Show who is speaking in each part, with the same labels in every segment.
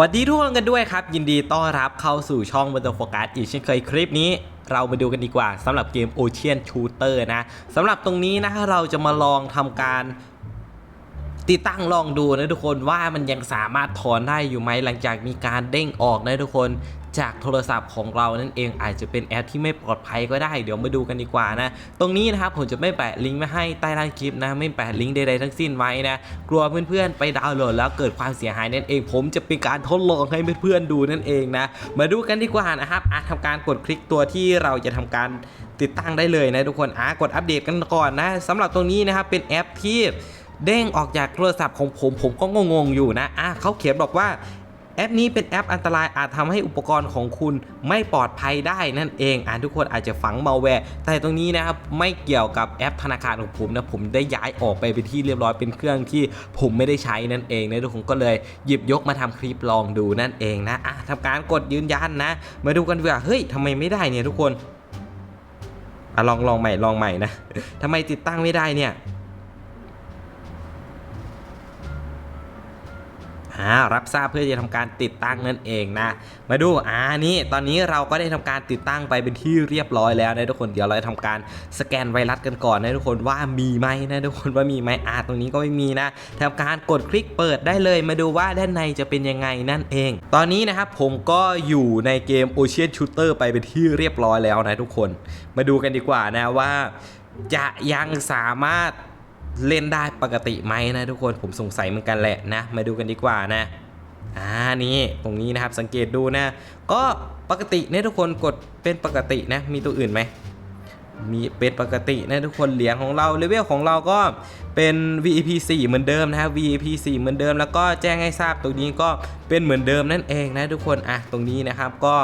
Speaker 1: วัสดีทุกคนกันด้วยครับ ยินดีต้อนรับเข้าสู่ช่อง w o r d of Focus อีกเช่นเคยคลิปนี้ เรามาดูกันดีกว่าสำหรับเกม Ocean Shooter นะสำหรับตรงนี้นะเราจะมาลองทำการ ติดตั้งลองดูนะทุกคนว่ามันยังสามารถถอนได้อยู่ไหมหลังจากมีการเด้งออกนะทุกคนจากโทรศัพท์ของเรานั่นเองอาจจะเป็นแอปที่ไม่ปลอดภัยก็ได้ เดี๋ยวมาดูกันดีกว่านะ ตรงนี้นะครับผมจะไม่แปะลิงก์ไว้ให้ใต้ล่างคลิปนะ ไม่แปะลิงก์ใดๆทั้งสิ้นไว้นะ กลัวเพื่อนๆไปดาวน์โหลดแล้วเกิดความเสียหายนั่นเอง ผมจะเป็นการทดลองให้เพื่อนๆดูนั่นเองนะ มาดูกันดีกว่านะครับอะทำการกดคลิกตัวที่เราจะทำการติดตั้งได้เลยนะทุกคนอะกดอัปเดตกันก่อนนะสำหรับตรงนี้นะครับเป็นแอปที่ เด้งออกจากโทรศัพท์ของผมผมก็งงๆอยู่นะอะเขาเขียนบอกว่าแอปนี้เป็นแอปอันตรายอาจทำให้อุปกรณ์ของคุณไม่ปลอดภัยได้นั่นเองอะทุกคนอาจจะฝังมาแวร์แต่ตรงนี้นะครับไม่เกี่ยวกับแอปธนาคารของผมนะผมได้ย้ายออกไปเป็นที่เรียบร้อยเป็นเครื่องที่ผมไม่ได้ใช้นั่นเองนะทุกคนก็เลยหยิบยกมาทำคลิปลองดูนั่นเองนะอะทำการกดยืนยันนะ มาดูกันว่าเฮ้ยทำไมไม่ได้เนี่ยทุกคนอะลองลองใหม่ลองใหม่นะทำไมติดตั้งไม่ได้เนี่ย อ่ารับทราบเพื่อจะทำการติดตั้งนั่นเองนะ มาดูอ่านี่ตอนนี้เราก็ได้ทำการติดตั้งไปเป็นที่เรียบร้อยแล้วนะทุกคนเดี๋ยวเราจะทำการสแกนไวรัสกันก่อนนะทุกคนว่ามีไหมนะทุกคนว่ามีไหมอ่าตรงนี้ก็ไม่มีนะทำการกดคลิกเปิดได้เลย มาดูว่าด้านในจะเป็นยังไงนั่นเอง ตอนนี้นะครับผมก็อยู่ในเกม Ocean Shooter ไปเป็นที่เรียบร้อยแล้วนะทุกคน มาดูกันดีกว่านะว่าจะยังสามารถ เล่นได้ปกติไหมนะทุกคนผมสงสัยเหมือนกันแหละนะ มาดูกันดีกว่านะอ่านี่ตรงนี้นะครับสังเกตดูนะ ก็ปกติเนี่ยทุกคนกดเป็นปกตินะ มีตัวอื่นไหมมีเป็นปกตินะทุกคนเหรียญของเราเลเวลของเราก็เป็น VEP 4 เหมือนเดิมนะครับ VEP 4 เหมือนเดิม แล้วก็แจ้งให้ทราบตรงนี้ก็เป็นเหมือนเดิมนั่นเองนะทุกคนอะตรงนี้นะครับก็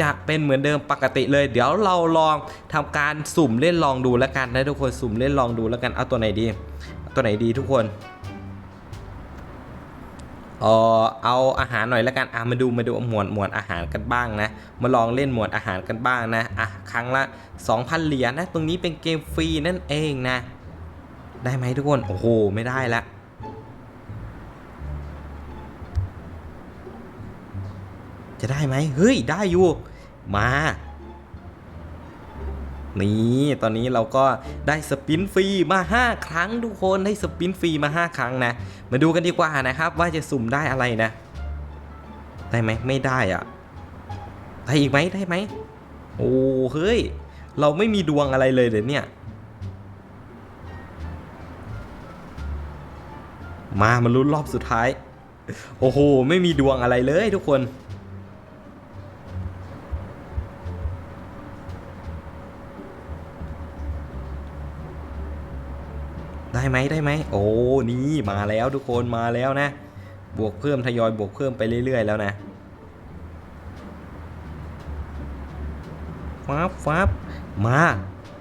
Speaker 1: จะเป็นเหมือนเดิมปกติเลย เดี๋ยวเราลองทำการสุ่มเล่นลองดูแล้วกันนะทุกคนสุ่มเล่นลองดูแล้วกันเอาตัวไหนดี ตัวไหนดีทุกคนเออเอาอาหารหน่อยแล้วกันอะมาดูมาดูหมวดหมวดอาหารกันบ้างนะ มาลองเล่นหมวดอาหารกันบ้างนะอะครั้งละ 2,000 เหรียญนะ ตรงนี้เป็นเกมฟรีนั่นเองนะ ได้ไหมทุกคนโอ้โหไม่ได้ละ จะได้ไหมเฮ้ย ได้อยู่ มา นี่ ตอนนี้เราก็ได้สปินฟรีมา 5 ครั้งทุกคนได้สปินฟรีมา 5 ครั้งนะ มาดูกันดีกว่านะครับ ว่าจะสุ่มได้อะไรนะ ได้ไหมไม่ได้อะได้อีกไหมได้ไหมโอ้เฮ้ย เราไม่มีดวงอะไรเลยเดี๋ยวเนี่ยมามาลุ้นรอบสุดท้าย โอ้โห ไม่มีดวงอะไรเลยทุกคน ได้ไหมได้ไหมโอ้นี่มาแล้วทุกคนมาแล้วนะ บวกเพิ่มทยอยบวกเพิ่มไปเรื่อยๆแล้วนะฟ้าบฟ้าบมา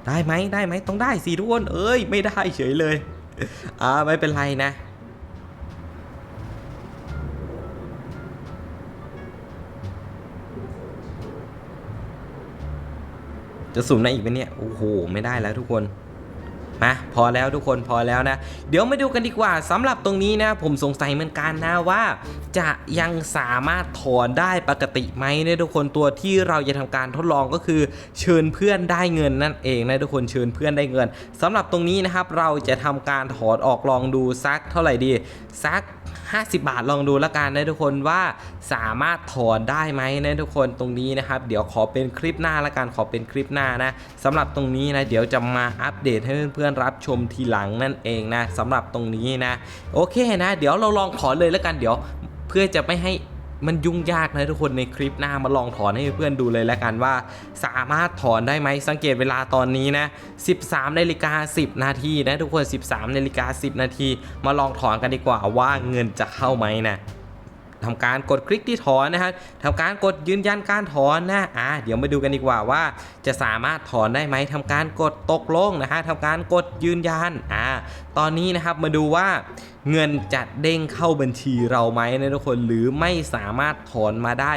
Speaker 1: ได้ไหมได้ไหมต้องได้สิทุกคนเอ้ยไม่ได้เฉยเลยอ่าไม่เป็นไรนะจะสุ่มได้อีกไหมเนี่ย โอ้โห ไม่ได้แล้วทุกคน มาพอแล้วทุกคนพอแล้วนะ เดี๋ยวมาดูกันดีกว่าสำหรับตรงนี้นะ ผมสงสัยเหมือนกันนะว่า จะยังสามารถถอนได้ปกติไหมเนี่ยทุกคนตัวที่เราจะทำการทดลองก็คือเชิญเพื่อนได้เงินนั่นเองนะทุกคนเชิญเพื่อนได้เงินสำหรับตรงนี้นะครับเราจะทำการถอนออกลองดูซักเท่าไหร่ดีซัก 50 บาทลองดูแล้วกันนะทุกคนว่าสามารถถอนได้ไหมนะทุกคนตรงนี้นะครับ เดี๋ยวขอเป็นคลิปหน้าละกันขอเป็นคลิปหน้านะสำหรับตรงนี้นะเดี๋ยวจะมาอัปเดตให้เพื่อนๆรับชมทีหลังนั่นเองนะสำหรับตรงนี้นะ โอเคนะ เดี๋ยวเราลองถอนเลยแล้วกันเดี๋ยว เพื่อจะไม่ให้ มันยุ่งยากนะทุกคนในคลิปหน้ามาลองถอนให้เพื่อนดูเลยแล้วกันว่า สามารถถอนได้ไหมสังเกตเวลาตอนนี้นะ 13นาฬิกา10 นาทีนะทุกคน 13นาฬิกา10 นาที มาลองถอนกันดีกว่าว่าเงินจะเข้าไหมนะทำการกดคลิกที่ถอนนะครับทำการกดยืนยันการถอนนะ อ่า เดี๋ยวมาดูกันดีกว่าว่า จะสามารถถอนได้ไหมทำการกดตกลงนะฮะทำการกดยืนยัน อ่า ตอนนี้นะครับมาดูว่า เงินจะเด้งเข้าบัญชีเราไหมนะทุกคนหรือไม่สามารถถอนมาได้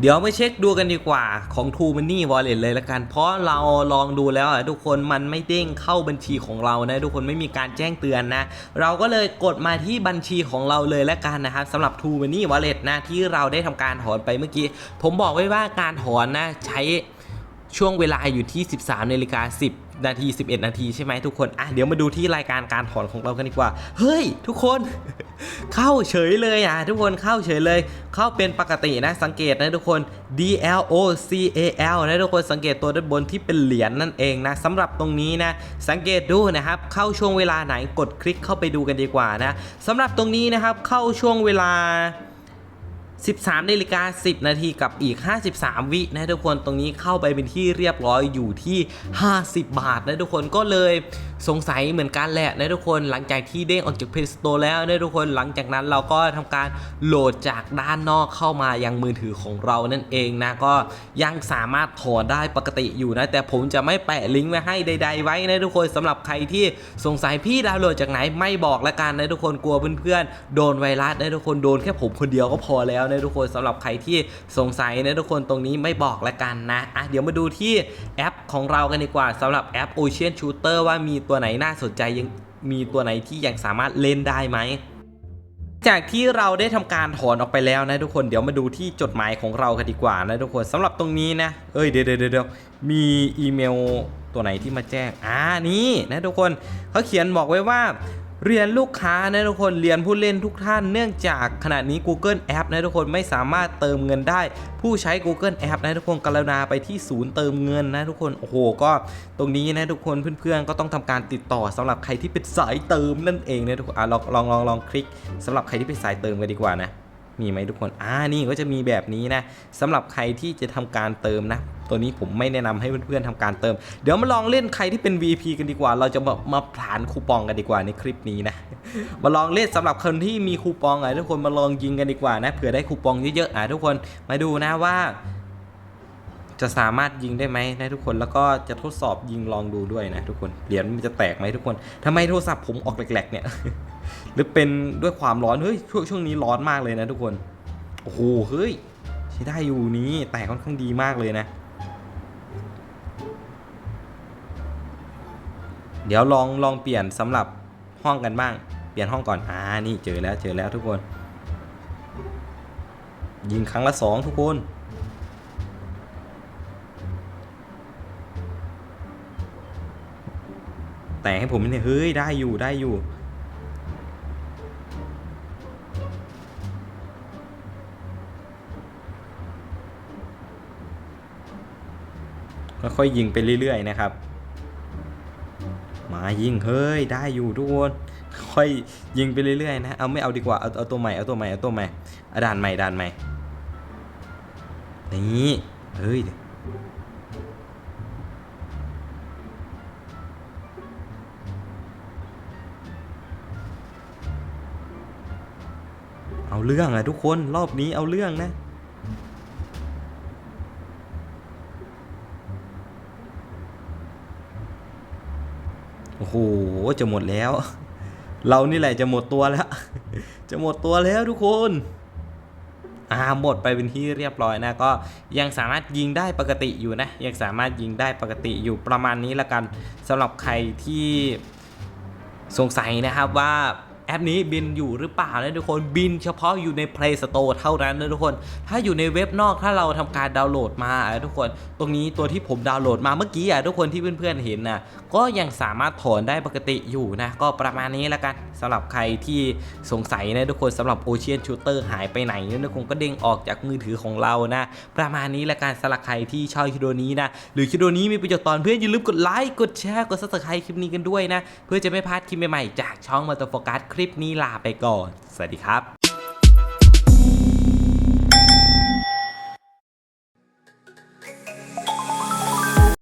Speaker 1: เดี๋ยวไปเช็คดูกันดีกว่าของ True Money Wallet เลยละกัน เพราะเราลองดูแล้วอะทุกคนมันไม่เด้งเข้าบัญชีของเรานะทุกคนไม่มีการแจ้งเตือนนะ เราก็เลยกดมาที่บัญชีของเราเลยละกันนะครับสำหรับ True Money Wallet นะที่เราได้ทำการถอนไปเมื่อกี้ ผมบอกไว้ว่าการถอนนะใช้ช่วงเวลาอยู่ที่ 13นาฬิกา10 นาที 11 นาทีใช่ไหมทุกคน อะเดี๋ยวมาดูที่รายการการถอนของเรากันดีกว่า เฮ้ย ทุกคน เข้าเฉยเลยอะ ทุกคนเข้าเฉยเลย เข้าเป็นปกตินะ สังเกตนะทุกคน D L O C A L นะทุกคนสังเกตตัวด้านบนที่เป็นเหรียญนั่นเองนะสำหรับตรงนี้นะ สังเกตดูนะครับ เข้าช่วงเวลาไหนกดคลิกเข้าไปดูกันดีกว่านะสำหรับตรงนี้นะครับเข้าช่วงเวลา 13นาฬิกา10 นาทีกับอีก 53 วินะทุกคนตรงนี้เข้าไปเป็นที่เรียบร้อยอยู่ที่ 50 บาทนะทุกคนก็เลย สงสัยเหมือนกันแหละนะทุกคนหลังจากที่เด้งออกจาก Play Store แล้วนะทุกคนหลังจากนั้นเราก็ทำการโหลดจากด้านนอกเข้ามายังมือถือของเรานั่นเองนะก็ยังสามารถถอนได้ปกติอยู่นะ แต่ผมจะไม่แปะลิงก์ไว้ให้ใด ๆ ไว้นะทุกคนสำหรับใครที่สงสัยพี่ดาวน์โหลดจากไหนไม่บอกละกันนะทุกคนกลัวเพื่อนๆโดนไวรัสนะทุกคนโดนแค่ผมคนเดียวก็พอแล้วนะทุกคนสำหรับใครที่สงสัยนะทุกคนตรงนี้ไม่บอกละกันนะอะเดี๋ยวมาดูที่แอปของเรากันดีกว่าสำหรับแอป Ocean Shooter ว่ามีตัวไหนน่าสนใจยังมีตัวไหนที่ยังสามารถเล่นได้ไหมจากที่เราได้ทำการถอนออกไปแล้วนะทุกคนเดี๋ยวมาดูที่จดหมายของเรากันดีกว่านะทุกคนสำหรับตรงนี้นะเอ้ยเดี๋ยวเดี๋ยวเดี๋ยวมีอีเมลตัวไหนที่มาแจ้งอ่านี่นะทุกคนเขาเขียนบอกไว้ว่า เรียนลูกค้านะทุกคนเรียนผู้เล่นทุกท่านเนื่องจากขณะนี้ Google App นะทุกคนไม่สามารถเติมเงินได้ ผู้ใช้ Google App นะทุกคนกรุณาไปที่ศูนย์เติมเงินนะทุกคนโอ้โหก็ตรงนี้นะทุกคนเพื่อนๆก็ต้องทำการติดต่อสำหรับใครที่เป็นสายเติมนั่นเองนะทุกคนอะลองลองลองลองคลิกสำหรับใครที่เป็นสายเติมกันดีกว่านะ มีไหมทุกคน อ่า นี่ก็จะมีแบบนี้นะสำหรับใครที่จะทำการเติมนะ ตัวนี้ผมไม่แนะนำให้เพื่อนๆทำการเติม เดี๋ยวมาลองเล่นใครที่เป็น VP กันดีกว่า เราจะมามาผลานคูปองกันดีกว่าในคลิปนี้นะ มาลองเล่นสำหรับคนที่มีคูปองอะทุกคนมาลองยิงกันดีกว่านะเผื่อได้คูปองเยอะๆอะทุกคนมาดูนะว่าจะสามารถยิงได้ไหมนะทุกคนแล้วก็จะทดสอบยิงลองดูด้วยนะทุกคนเหรียญมันจะแตกไหมทุกคนทำไมโทรศัพท์ผมออกแหลกๆเนี่ย หรือเป็นด้วยความร้อน เฮ้ยช่วงช่วงนี้ร้อนมากเลยนะทุกคน โอ้โห เฮ้ยใช้ได้อยู่นี้แต่ค่อนข้างดีมากเลยนะ เดี๋ยวลองลองเปลี่ยนสำหรับห้องกันบ้าง เปลี่ยนห้องก่อน อ่า นี่เจอแล้วเจอแล้วทุกคน ยิงครั้งละสองทุกคนแต่ให้ผมเนี่ยเฮ้ยได้อยู่ได้อยู่ ค่อยยิงไปเรื่อยๆนะครับ มายิงเฮ้ยได้อยู่ทุกคนค่อยยิงไปเรื่อยๆนะเอาไม่เอาดีกว่าเอาเอาตัวใหม่เอาตัวใหม่เอาตัวใหม่เอาด่านใหม่ด่านใหม่นี่เฮ้ยเอาเรื่องอะทุกคนรอบนี้เอาเรื่องนะ โอ้โหจะหมดแล้ว เรานี่แหละจะหมดตัวแล้ว จะหมดตัวแล้วทุกคนอ่าหมดไปเป็นที่เรียบร้อยนะก็ยังสามารถยิงได้ปกติอยู่นะ ยังสามารถยิงได้ปกติอยู่ประมาณนี้ละกันสำหรับใครที่สงสัยนะครับว่า แอปนี้บินอยู่หรือเปล่านะทุกคนบินเฉพาะอยู่ใน Play Store เท่านั้นนะทุกคน ถ้าอยู่ในเว็บนอกถ้าเราทำการดาวน์โหลดมาอะทุกคน ตรงนี้ตัวที่ผมดาวน์โหลดมาเมื่อกี้อะทุกคนที่เพื่อนๆเห็นนะก็ยังสามารถถอนได้ปกติอยู่นะก็ประมาณนี้ละกันสำหรับใครที่สงสัยนะทุกคนสำหรับ Ocean Shooter หายไปไหนนะทุกคนก็เด้งออกจากมือถือของเรานะ ประมาณนี้ละกันสำหรับใครที่ชอบคลิปวิดีโอนี้นะ หรือคลิปวิดีโอนี้มีประโยชน์ตอนเพื่อนอย่าลืมกดไลค์กดแชร์กดซับสไครต์คลิปนี้กันด้วยนะ เพื่อจะไม่พลาดคลิปใหม่ๆจากช่องมาตโฟกัสคลิปนี้ลาไปก่อน สวัสดีครับ